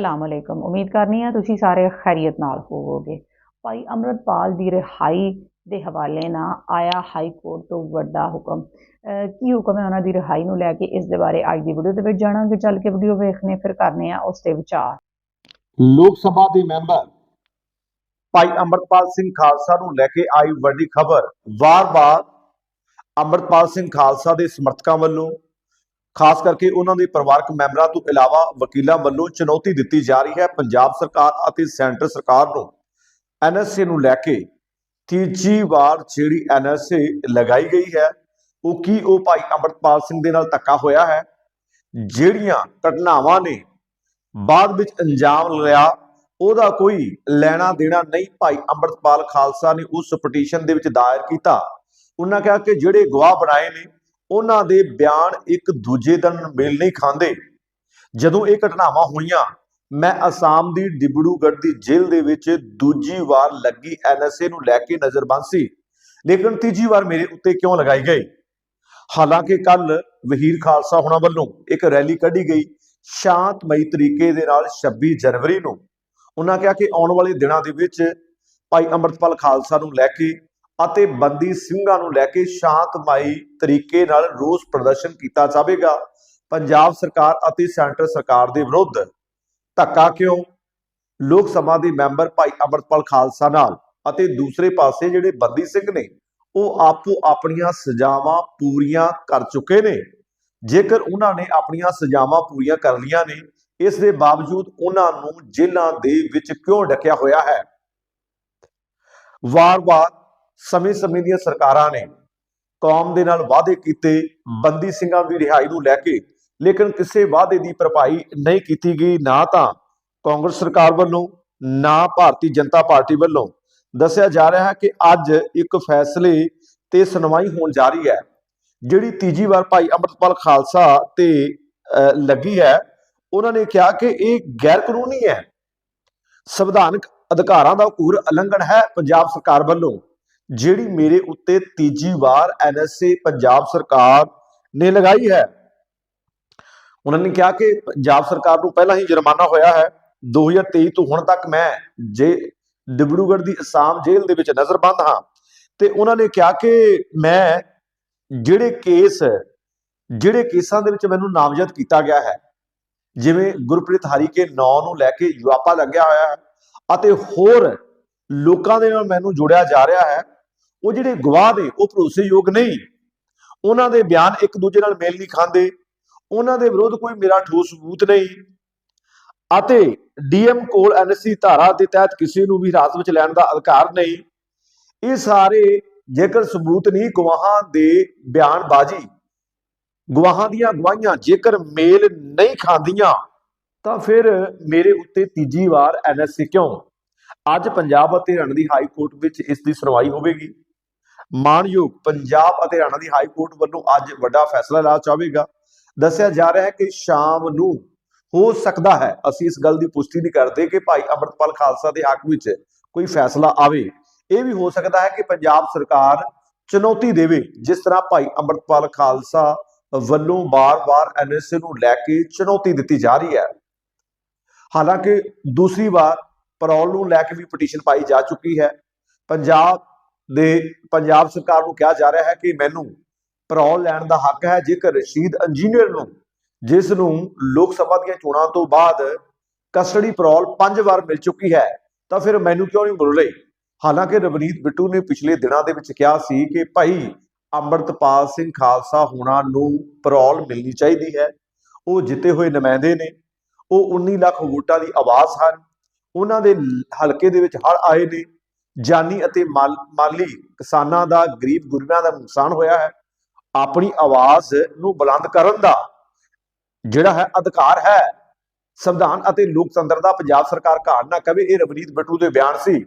ਸਲਾਮ ਅਲੈਕਮ। ਉਮੀਦ ਕਰਨੀ ਆ ਤੁਸੀਂ ਸਾਰੇ ਖੈਰੀਅਤ ਨਾਲ ਹੋਵੋਗੇ। ਭਾਈ ਅਮਰਤਪਾਲ ਦੀ ਰਿਹਾਈ ਦੇ ਹਵਾਲੇ ਨਾਲ ਆਇਆ ਹਾਈ ਕੋਰਟ ਤੋਂ ਵੱਡਾ ਹੁਕਮ। ਕੀ ਹੁਕਮ ਹੈ ਉਹਨਾਂ ਦੀ ਰਿਹਾਈ ਨੂੰ ਲੈ ਕੇ? ਇਸ ਦੇ ਬਾਰੇ ਅੱਜ ਦੀ ਵੀਡੀਓ ਦੇ ਵਿੱਚ ਜਾਣਾਂਗੇ। ਚੱਲ ਕੇ ਵੀਡੀਓ ਵੇਖਨੇ ਫਿਰ ਕਰਨੇ ਆ ਉਸ ਤੇ ਵਿਚਾਰ। ਲੋਕ ਸਭਾ ਦੇ ਮੈਂਬਰ ਭਾਈ ਅੰਮ੍ਰਿਤਪਾਲ ਸਿੰਘ ਖਾਲਸਾ ਨੂੰ ਲੈ ਕੇ ਆਈ ਵੱਡੀ ਖਬਰ। ਵਾਰ-ਵਾਰ ਅੰਮ੍ਰਿਤਪਾਲ ਸਿੰਘ ਖਾਲਸਾ ਦੇ ਸਮਰਥਕਾਂ ਵੱਲੋਂ ਖਾਸ ਕਰਕੇ ਉਹਨਾਂ ਦੇ ਪਰਿਵਾਰਕ ਮੈਂਬਰਾਂ ਤੋਂ ਇਲਾਵਾ ਵਕੀਲਾਂ ਵੱਲੋਂ ਚੁਣੌਤੀ ਦਿੱਤੀ ਜਾ ਰਹੀ ਹੈ ਪੰਜਾਬ ਸਰਕਾਰ ਅਤੇ ਸੈਂਟਰ ਸਰਕਾਰ ਨੂੰ। ਐਨਐਸਏ ਨੂੰ ਲੈ ਕੇ ਤੀਜੀ ਵਾਰ ਜਿਹੜੀ ਐਨਐਸਏ ਲਗਾਈ ਗਈ ਹੈ, ਉਹ ਕੀ ਉਹ ਭਾਈ ਅੰਮ੍ਰਿਤਪਾਲ ਸਿੰਘ ਦੇ ਨਾਲ ਧੱਕਾ ਹੋਇਆ ਹੈ? ਜਿਹੜੀਆਂ ਘਟਨਾਵਾਂ ਨੇ, ਬਾਅਦ ਵਿੱਚ ਅੰਜਾਮ ਲਿਆ, ਉਹਦਾ ਕੋਈ ਲੈਣਾ ਦੇਣਾ ਨਹੀਂ ਭਾਈ ਅੰਮ੍ਰਿਤਪਾਲ ਖਾਲਸਾ ਨੇ ਉਸ ਪਟੀਸ਼ਨ ਦੇ ਵਿੱਚ ਦਾਇਰ ਕੀਤਾ। ਉਹਨਾਂ ਕਿਹਾ ਕਿ ਜਿਹੜੇ ਗਵਾਹ ਬਣਾਏ ਨੇ ਉਹਨਾਂ ਦੇ ਬਿਆਨ ਇੱਕ ਦੂਜੇ ਦਿਨ ਮੇਲ ਨਹੀਂ ਖਾਂਦੇ। ਜਦੋਂ ਇਹ ਘਟਨਾਵਾਂ ਹੋਈਆਂ, ਮੈਂ ਅਸਾਮ ਦੀ ਡਿਬੜੂਗੜ੍ਹ ਦੀ ਜੇਲ੍ਹ ਦੇ ਵਿੱਚ ਦੂਜੀ ਵਾਰ ਲੱਗੀ ਐਨਐਸਏ ਨੂੰ ਲੈ ਕੇ ਨਜ਼ਰਬੰਦ ਸੀ। ਲੇਕਿਨ ਤੀਜੀ ਵਾਰ ਮੇਰੇ ਉੱਤੇ ਕਿਉਂ ਲਗਾਈ ਗਈ? ਹਾਲਾਂਕਿ ਕੱਲ ਵਹੀਰ ਖਾਲਸਾ ਹੋਣਾ ਵੱਲੋਂ ਇੱਕ ਰੈਲੀ ਕੱਢੀ ਗਈ ਸ਼ਾਂਤਮਈ ਤਰੀਕੇ ਦੇ ਨਾਲ 26 ਜਨਵਰੀ ਨੂੰ। ਉਹਨਾਂ ਕਿਹਾ ਕਿ ਆਉਣ ਵਾਲੇ ਦਿਨਾਂ ਦੇ ਵਿੱਚ ਭਾਈ ਅੰਮ੍ਰਿਤਪਾਲ ਖਾਲਸਾ ਨੂੰ ਲੈ ਕੇ ਅਤੇ ਬੰਦੀ ਸਿੰਘਾਂ ਨੂੰ ਲੈ ਕੇ ਸ਼ਾਂਤਮਈ ਤਰੀਕੇ ਨਾਲ ਰੋਸ ਪ੍ਰਦਰਸ਼ਨ ਕੀਤਾ ਜਾਵੇਗਾ। ਪੰਜਾਬ ਸਰਕਾਰ ਅਤੇ ਸੈਂਟਰ ਸਰਕਾਰ ਦੇ ਵਿਰੁੱਧ ਧੱਕਾ ਕਿਉਂ? ਲੋਕ ਸਭਾ ਦੇ ਮੈਂਬਰ ਭਾਈ ਅੰਮ੍ਰਿਤਪਾਲ ਖਾਲਸਾ ਨਾਲ ਅਤੇ ਦੂਸਰੇ ਪਾਸੇ ਜਿਹੜੇ ਬੰਦੀ ਸਿੰਘ ਨੇ, ਉਹ ਆਪੋ ਆਪਣੀਆਂ ਸਜ਼ਾਵਾਂ ਪੂਰੀਆਂ ਕਰ ਚੁੱਕੇ ਨੇ। ਜੇਕਰ ਉਹਨਾਂ ਨੇ ਆਪਣੀਆਂ ਸਜ਼ਾਵਾਂ ਪੂਰੀਆਂ ਕਰ ਲੀਆਂ ਨੇ, ਇਸ ਦੇ ਬਾਵਜੂਦ ਉਹਨਾਂ ਨੂੰ ਜੇਲ੍ਹਾਂ ਦੇ ਵਿੱਚ ਕਿਉਂ ਡਕਿਆ ਹੋਇਆ ਹੈ? ਵਾਰ-ਵਾਰ ਸਮੇਂ-ਸਮੇਂ ਦੀਆਂ ਸਰਕਾਰਾਂ ਨੇ ਕੌਮ ਦੇ ਨਾਲ ਵਾਅਦੇ ਕੀਤੇ ਬੰਦੀ ਸਿੰਘਾਂ ਦੀ ਰਿਹਾਈ ਨੂੰ ਲੈ ਕੇ ਲੇਕਿਨ ਕਿਸੇ ਵਾਅਦੇ ਦੀ ਭਰਪਾਈ ਨਹੀਂ ਕੀਤੀ ਗਈ ਨਾ ਤਾਂ ਕਾਂਗਰਸ ਸਰਕਾਰ ਵੱਲੋਂ ਨਾ ਭਾਰਤੀ ਜਨਤਾ ਪਾਰਟੀ ਵੱਲੋਂ ਦੱਸਿਆ ਜਾ ਰਿਹਾ ਹੈ ਕਿ ਅੱਜ ਇੱਕ ਫੈਸਲੇ ਤੇ ਸੁਣਵਾਈ ਹੋਣ ਜਾ ਰਹੀ ਹੈ ਜਿਹੜੀ ਤੀਜੀ ਵਾਰ ਭਾਈ ਅੰਮ੍ਰਿਤਪਾਲ ਖਾਲਸਾ ਤੇ ਲੱਗੀ ਹੈ। ਉਹਨਾਂ ਨੇ ਕਿਹਾ ਕਿ ਇਹ ਗੈਰ ਕਾਨੂੰਨੀ ਹੈ। ਸੰਵਿਧਾਨਕ ਅਧਿਕਾਰਾਂ ਦਾ ਪੂਰ ਉਲੰਘਣ ਹੈ। ਪੰਜਾਬ ਸਰਕਾਰ ਵੱਲੋਂ ਜਿਹੜੀ ਮੇਰੇ ਉੱਤੇ ਤੀਜੀ ਵਾਰ ਐਨਐਸਏ ਪੰਜਾਬ ਸਰਕਾਰ ਨੇ ਲਗਾਈ ਹੈ। ਉਹਨਾਂ ਨੇ ਕਿਹਾ ਕਿ ਪੰਜਾਬ ਸਰਕਾਰ ਨੂੰ ਪਹਿਲਾਂ ਹੀ ਜੁਰਮਾਨਾ ਹੋਇਆ ਹੈ। 2023 ਤੋਂ ਹੁਣ ਤੱਕ ਮੈਂ ਜੇ ਡਿਬਰੂਗੜ੍ਹ ਦੀ ਅਸਾਮ ਜੇਲ੍ਹ ਦੇ ਵਿੱਚ ਨਜ਼ਰਬੰਦ ਹਾਂ ਤੇ ਉਹਨਾਂ ਨੇ ਕਿਹਾ ਕਿ ਮੈਂ ਜਿਹੜੇ ਕੇਸ ਜਿਹੜੇ ਕੇਸਾਂ ਦੇ ਵਿੱਚ ਮੈਨੂੰ ਨਾਮਜ਼ਦ ਕੀਤਾ ਗਿਆ ਹੈ, ਜਿਵੇਂ ਗੁਰਪ੍ਰੀਤ ਹਰੀਕੇ 9 ਨੂੰ ਲੈ ਕੇ ਯੁਆਪਾ ਲੱਗਿਆ ਹੋਇਆ ਹੈ ਅਤੇ ਹੋਰ ਲੋਕਾਂ ਦੇ ਨਾਲ ਮੈਨੂੰ ਜੋੜਿਆ ਜਾ ਰਿਹਾ ਹੈ ਉਹ ਜਿਹੜੇ ਗਵਾਹ ਨੇ ਉਹ ਭਰੋਸੇਯੋਗ ਨਹੀਂ। ਉਹਨਾਂ ਦੇ ਬਿਆਨ ਇੱਕ ਦੂਜੇ ਨਾਲ ਮੇਲ ਨਹੀਂ ਖਾਂਦੇ। ਉਹਨਾਂ ਦੇ ਵਿਰੁੱਧ ਕੋਈ ਮੇਰਾ ਠੋਸ ਸਬੂਤ ਨਹੀਂ। ਅਤੇ ਡੀਐਮ ਕੋਲ ਐਨਐਸਸੀ ਧਾਰਾ ਦੇ ਤਹਿਤ ਕਿਸੇ ਨੂੰ ਵੀ ਰਾਤ ਵਿੱਚ ਲੈਣ ਦਾ ਅਧਿਕਾਰ ਨਹੀਂ। ਇਹ ਸਾਰੇ ਜੇਕਰ ਸਬੂਤ ਨਹੀਂ ਗਵਾਹਾਂ ਦੇ ਬਿਆਨਬਾਜ਼ੀ ਗਵਾਹਾਂ ਦੀਆਂ ਗਵਾਹੀਆਂ ਜੇਕਰ ਮੇਲ ਨਹੀਂ ਖਾਂਦੀਆਂ, ਤਾਂ ਫਿਰ ਮੇਰੇ ਉੱਤੇ ਤੀਜੀ ਵਾਰ ਐਨਐਸਸੀ ਕਿਉਂ? ਅੱਜ ਪੰਜਾਬ ਅਤੇ ਹਰਿਆਣਾ ਦੀ ਹਾਈ ਕੋਰਟ ਵਿੱਚ ਇਸ ਦੀ ਸੁਣਵਾਈ ਹੋਵੇਗੀ। ਮਾਨਯੋਗ ਪੰਜਾਬ ਅਤੇ ਹਰਿਆਣਾ ਦੀ ਹਾਈ ਕੋਰਟ ਵੱਲੋਂ ਅੱਜ ਵੱਡਾ ਫੈਸਲਾ ਲਾ ਚਾਹੇਗਾ ਦੱਸਿਆ ਜਾ ਰਿਹਾ ਹੈ ਕਿ ਸ਼ਾਮ ਨੂੰ ਹੋ ਸਕਦਾ ਹੈ, ਅਸੀਂ ਇਸ ਗੱਲ ਦੀ ਪੁਸ਼ਟੀ ਨਹੀਂ ਕਰਦੇ ਕਿ ਭਾਈ ਅੰਮ੍ਰਿਤਪਾਲ ਖਾਲਸਾ ਦੇ ਹੱਕ ਵਿੱਚ ਕੋਈ ਫੈਸਲਾ ਆਵੇ। ਇਹ ਵੀ ਹੋ ਸਕਦਾ ਹੈ ਕਿ ਪੰਜਾਬ ਸਰਕਾਰ ਚੁਣੌਤੀ ਦੇਵੇ, ਜਿਸ ਤਰ੍ਹਾਂ ਭਾਈ ਅੰਮ੍ਰਿਤਪਾਲ ਖਾਲਸਾ ਵੱਲੋਂ ਬਾਰ-ਬਾਰ ਐਨਐਸਏ ਨੂੰ ਲੈ ਕੇ ਚੁਣੌਤੀ ਦਿੱਤੀ ਜਾ ਰਹੀ ਹੈ। ਹਾਲਾਂਕਿ ਦੂਸਰੀ ਵਾਰ ਪਰੌਲ ਨੂੰ ਲੈ ਕੇ ਵੀ ਪਟੀਸ਼ਨ ਪਾਈ ਜਾ ਚੁੱਕੀ ਹੈ। ਪੰਜਾਬ ਦੇ ਪੰਜਾਬ ਸਰਕਾਰ ਨੂੰ ਕਿਹਾ ਜਾ ਰਿਹਾ ਹੈ ਕਿ ਮੈਨੂੰ ਪਰੌਲ ਲੈਣ ਦਾ ਹੱਕ ਹੈ, ਜੇਕਰ ਰਸ਼ੀਦ ਇੰਜੀਨੀਅਰ ਨੂੰ, ਜਿਸ ਨੂੰ ਲੋਕ ਸਭਾ ਦੀਆਂ ਚੋਣਾਂ ਤੋਂ ਬਾਅਦ ਕਸਟਡੀ ਪਰੌਲ ਪੰਜ ਵਾਰ ਮਿਲ ਚੁੱਕੀ ਹੈ, ਤਾਂ ਫਿਰ ਮੈਨੂੰ ਕਿਉਂ ਨਹੀਂ ਮਿਲ ਰਹੀ ਹਾਲਾਂਕਿ ਰਵਨੀਤ ਬਿੱਟੂ ਨੇ ਪਿਛਲੇ ਦਿਨਾਂ ਦੇ ਵਿੱਚ ਕਿਹਾ ਸੀ ਕਿ ਭਾਈ ਅੰਮ੍ਰਿਤਪਾਲ ਸਿੰਘ ਖਾਲਸਾ ਹੋਣਾ ਨੂੰ ਪਰੌਲ ਮਿਲਣੀ ਚਾਹੀਦੀ ਹੈ। ਉਹ ਜਿੱਤੇ ਹੋਏ ਨੁਮਾਇੰਦੇ ਨੇ। ਉਹ 19 ਲੱਖ ਵੋਟਾਂ ਦੀ ਆਵਾਜ਼ ਹਨ। ਉਹਨਾਂ ਦੇ ਹਲਕੇ ਦੇ ਵਿੱਚ ਹੜ ਆਏ ਨੇ। ਜਾਨੀ ਅਤੇ ਮਾਲ- ਮਾਲੀ ਕਿਸਾਨਾਂ ਦਾ, ਗਰੀਬ ਗੁਰਬਿਆਂ ਦਾ ਨੁਕਸਾਨ ਹੋਇਆ ਹੈ। ਆਪਣੀ ਆਵਾਜ਼ ਨੂੰ ਬੁਲੰਦ ਕਰਨ ਦਾ ਜਿਹੜਾ ਹੈ ਅਧਿਕਾਰ ਹੈ। ਸੰਵਿਧਾਨ ਅਤੇ ਲੋਕਤੰਤਰ ਦਾ ਪੰਜਾਬ ਸਰਕਾਰ ਘਾੜ ਨਾ ਕਵੇ, ਇਹ ਰਵਨੀਤ ਬਿੱਟੂ ਦੇ ਬਿਆਨ ਸੀ।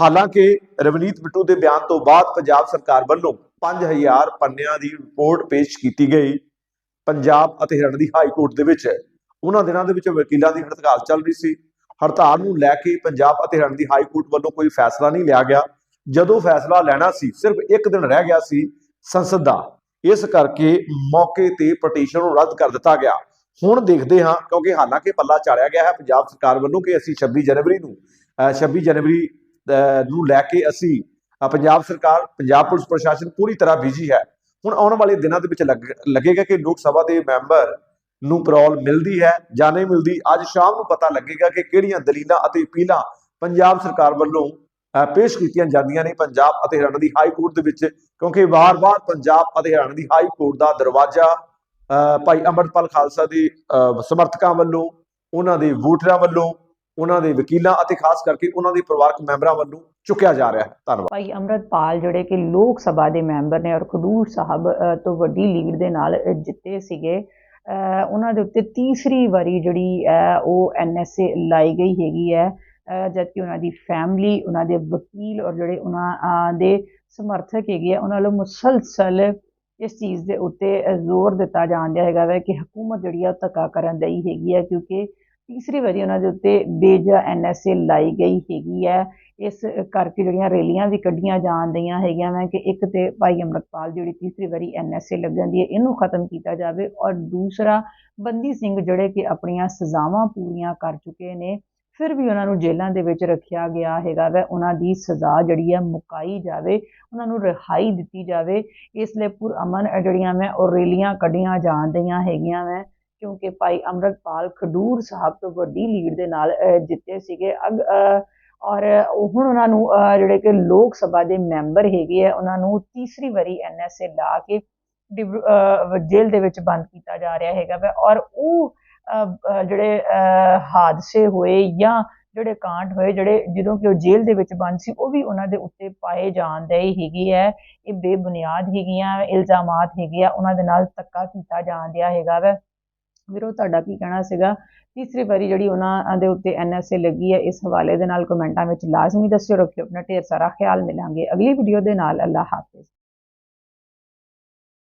ਹਾਲਾਂਕਿ ਰਵਨੀਤ ਬਿੱਟੂ ਦੇ ਬਿਆਨ ਤੋਂ ਬਾਅਦ ਪੰਜਾਬ ਸਰਕਾਰ ਵੱਲੋਂ 5000 ਪੰਨਿਆਂ ਦੀ ਰਿਪੋਰਟ ਪੇਸ਼ ਕੀਤੀ ਗਈ। ਪੰਜਾਬ ਅਤੇ ਹਰਿਆਣਾ ਦੀ ਹਾਈ ਕੋਰਟ ਦੇ ਵਿੱਚ, ਉਹਨਾਂ ਦਿਨਾਂ ਦੇ ਵਿੱਚ ਵਕੀਲਾਂ ਦੀ ਹੜਤਾਲ ਚੱਲ ਰਹੀ ਸੀ। ਹੜਤਾਲ ਨੂੰ ਲੈ ਕੇ ਪੰਜਾਬ ਅਤੇ ਹਰਿਆਣਾ ਦੀ ਹਾਈ ਕੋਰਟ ਵੱਲੋਂ ਕੋਈ ਫੈਸਲਾ ਨਹੀਂ ਲਿਆ ਗਿਆ। ਜਦੋਂ ਫੈਸਲਾ ਲੈਣਾ ਸੀ, ਸਿਰਫ ਇੱਕ ਦਿਨ ਰਹਿ ਗਿਆ ਸੀ ਸੰਸਦ ਦਾ। ਇਸ ਕਰਕੇ ਮੌਕੇ ਤੇ ਪਟੀਸ਼ਨ ਨੂੰ ਰੱਦ ਕਰ ਦਿੱਤਾ ਗਿਆ। ਹੁਣ ਦੇਖਦੇ ਹਾਂ, ਕਿਉਂਕਿ ਹਾਲਾਂਕਿ ਪੱਲਾ ਚਾੜਿਆ ਗਿਆ ਹੈ ਪੰਜਾਬ ਸਰਕਾਰ ਵੱਲੋਂ ਕਿ ਅਸੀਂ 26 ਜਨਵਰੀ ਨੂੰ, ਅਹ 26 ਜਨਵਰੀ, ਅਹ ਨੂੰ ਲੈ ਕੇ ਅਸੀਂ ਪੰਜਾਬ ਸਰਕਾਰ, ਪੰਜਾਬ ਪੁਲਿਸ ਪ੍ਰਸ਼ਾਸਨ ਪੂਰੀ ਤਰ੍ਹਾਂ ਬਿਜ਼ੀ ਹੈ। ਹੁਣ ਆਉਣ ਵਾਲੇ ਦਿਨਾਂ ਦੇ ਵਿੱਚ ਲੱਗ- ਲੱਗੇਗਾ ਕਿ ਲੋਕ ਸਭਾ ਦੇ ਮੈਂਬਰ ਨੂੰ ਪਰੋਲ ਮਿਲਦੀ ਹੈ ਜਾਂ ਨਹੀਂ ਮਿਲਦੀ, ਅੱਜ ਸ਼ਾਮ ਨੂੰ ਪਤਾ ਲੱਗੇਗਾ ਕਿ ਕਿਹੜੀਆਂ ਦਲੀਲਾਂ ਅਤੇ ਅਪੀਲਾਂ ਪੰਜਾਬ ਸਰਕਾਰ ਵੱਲੋਂ ਪੇਸ਼ ਕੀਤੀਆਂ ਜਾਂਦੀਆਂ ਨੇ ਪੰਜਾਬ ਅਤੇ ਹਰਿਆਣਾ ਦੀ ਹਾਈ ਕੋਰਟ ਦੇ ਵਿੱਚ, ਕਿਉਂਕਿ ਵਾਰ-ਵਾਰ ਪੰਜਾਬ ਅਤੇ ਹਰਿਆਣਾ ਦੀ ਹਾਈ ਕੋਰਟ ਦਾ ਦਰਵਾਜ਼ਾ ਭਾਈ ਅੰਮ੍ਰਿਤਪਾਲ ਖਾਲਸਾ ਦੇ ਸਮਰਥਕਾਂ ਵੱਲੋਂ, ਉਹਨਾਂ ਦੇ ਵੋਟਰਾਂ ਵੱਲੋਂ, ਉਹਨਾਂ ਦੇ ਵਕੀਲਾਂ ਅਤੇ ਖਾਸ ਕਰਕੇ ਉਹਨਾਂ ਦੇ ਪਰਿਵਾਰਕ ਮੈਂਬਰਾਂ ਵੱਲੋਂ ਚੁੱਕਿਆ ਜਾ ਰਿਹਾ ਹੈ। ਧੰਨਵਾਦ। ਭਾਈ ਅੰਮ੍ਰਿਤਪਾਲ ਜਿਹੜੇ ਕਿ ਲੋਕ ਸਭਾ ਦੇ ਮੈਂਬਰ ਨੇ ਔਰ ਖਡੂਰ ਸਾਹਿਬ ਤੋਂ ਵੱਡੀ ਲੀਡ ਦੇ ਨਾਲ ਜਿੱਤੇ ਸੀਗੇ। ਉਹਨਾਂ ਦੇ ਉੱਤੇ ਤੀਸਰੀ ਵਾਰੀ ਜਿਹੜੀ ਹੈ ਉਹ ਐਨਐਸਏ ਲਾਈ ਗਈ ਹੈਗੀ ਹੈ ਜਦਕਿ ਉਹਨਾਂ ਦੀ ਫੈਮਿਲੀ ਉਹਨਾਂ ਦੇ ਵਕੀਲ ਔਰ ਜਿਹੜੇ ਉਹਨਾਂ ਦੇ ਸਮਰਥਕ ਹੈਗੇ ਆ, ਉਹਨਾਂ ਵੱਲੋਂ ਮੁਸਲਸਲ ਇਸ ਚੀਜ਼ ਦੇ ਉੱਤੇ ਜ਼ੋਰ ਦਿੱਤਾ ਜਾਂਦਾ ਹੈਗਾ ਵੈ ਕਿ ਹਕੂਮਤ ਜਿਹੜੀ ਆ ਉਹ ਧੱਕਾ ਕਰਨ ਦਈ ਹੈਗੀ ਹੈ ਕਿਉਂਕਿ ਤੀਸਰੀ ਵਾਰੀ ਉਹਨਾਂ ਦੇ ਉੱਤੇ ਬੇਜਾ ਐਨਐਸਏ ਲਾਈ ਗਈ ਹੈਗੀ ਹੈ। ਇਸ ਕਰਕੇ ਜਿਹੜੀਆਂ ਰੈਲੀਆਂ ਵੀ ਕੱਢੀਆਂ ਜਾਣ ਦੀਆਂ ਹੈਗੀਆਂ ਮੈਂ ਕਿ ਇੱਕ ਤੇ ਭਾਈ ਅੰਮ੍ਰਿਤਪਾਲ ਜਿਹੜੀ ਤੀਸਰੀ ਵਾਰੀ ਐਨਐਸਏ ਲੱਗਣ ਦੀ ਹੈ, ਇਹਨੂੰ ਖਤਮ ਕੀਤਾ ਜਾਵੇ ਔਰ ਦੂਸਰਾ ਬੰਦੀ ਸਿੰਘ ਜਿਹੜੇ ਕਿ ਆਪਣੀਆਂ ਸਜ਼ਾਵਾਂ ਪੂਰੀਆਂ ਕਰ ਚੁੱਕੇ ਨੇ, ਫਿਰ ਵੀ ਉਹਨਾਂ ਨੂੰ ਜੇਲ੍ਹਾਂ ਦੇ ਵਿੱਚ ਰੱਖਿਆ ਗਿਆ ਹੈਗਾ ਵੈ। ਉਹਨਾਂ ਦੀ ਸਜ਼ਾ ਜਿਹੜੀ ਹੈ ਮੁਕਾਈ ਜਾਵੇ, ਉਹਨਾਂ ਨੂੰ ਰਿਹਾਈ ਦਿੱਤੀ ਜਾਵੇ। ਇਸ ਲਈ ਪੁਰ ਅਮਨ ਜਿਹੜੀਆਂ ਮੈਂ ਉਹ ਰੈਲੀਆਂ ਕੱਢੀਆਂ ਜਾਣ ਦੀਆਂ ਹੈਗੀਆਂ ਵੈ। ਕਿਉਂਕਿ ਭਾਈ ਅੰਮ੍ਰਿਤਪਾਲ ਖਡੂਰ ਸਾਹਿਬ ਤੋਂ ਵੱਡੀ ਲੀਡ ਦੇ ਨਾਲ ਜਿੱਤੇ ਸੀਗੇ। ਅਗ ਔਰ ਹੁਣ ਉਹਨਾਂ ਨੂੰ ਜਿਹੜੇ ਕਿ ਲੋਕ ਸਭਾ ਦੇ ਮੈਂਬਰ ਹੈਗੇ ਆ, ਉਹਨਾਂ ਨੂੰ ਤੀਸਰੀ ਵਾਰੀ ਐਨਐਸਏ ਲਾ ਕੇ ਡਿਬਰੂ- ਜੇਲ੍ਹ ਦੇ ਵਿੱਚ ਬੰਦ ਕੀਤਾ ਜਾ ਰਿਹਾ ਹੈਗਾ ਵਾ। ਔਰ ਉਹ ਜਿਹੜੇ ਹਾਦਸੇ ਹੋਏ ਜਾਂ ਜਿਹੜੇ ਕਾਂਡ ਹੋਏ, ਜਿਹੜੇ ਜਦੋਂ ਕਿ ਉਹ ਜੇਲ੍ਹ ਦੇ ਵਿੱਚ ਬੰਦ ਸੀ, ਉਹ ਵੀ ਉਹਨਾਂ ਦੇ ਉੱਤੇ ਪਾਏ ਜਾਣ ਦੇ ਹੈਗੇ ਹੈ ਇਹ ਬੇਬੁਨਿਆਦ ਹੈਗੀਆਂ, ਇਲਜ਼ਾਮਾਤ ਹੈਗੇ ਆ, ਉਹਨਾਂ ਦੇ ਨਾਲ ਧੱਕਾ ਕੀਤਾ ਜਾਣ ਦਿਆ ਹੈਗਾ ਵਾ। ਵੀਰੋ, ਤੁਹਾਡਾ ਕੀ ਕਹਿਣਾ ਸੀਗਾ? ਤੀਸਰੀ ਵਾਰੀ ਜਿਹੜੀ ਉਹਨਾਂ ਦੇ ਉੱਤੇ ਐਨਐਸਏ ਲੱਗੀ ਹੈ, ਇਸ ਹਵਾਲੇ ਦੇ ਨਾਲ ਕਮੈਂਟਾਂ ਵਿੱਚ ਲਾਜ਼ਮੀ ਦੱਸਿਓ, ਰੱਖਿਓ, ਆਪਣਾ ਢੇਰ ਸਾਰਾ ਖਿਆਲ ਮਿਲਾਂਗੇ। ਅਗਲੀ ਵੀਡੀਓ ਦੇ ਨਾਲ ਅੱਲਾ ਹਾਫਿਜ਼।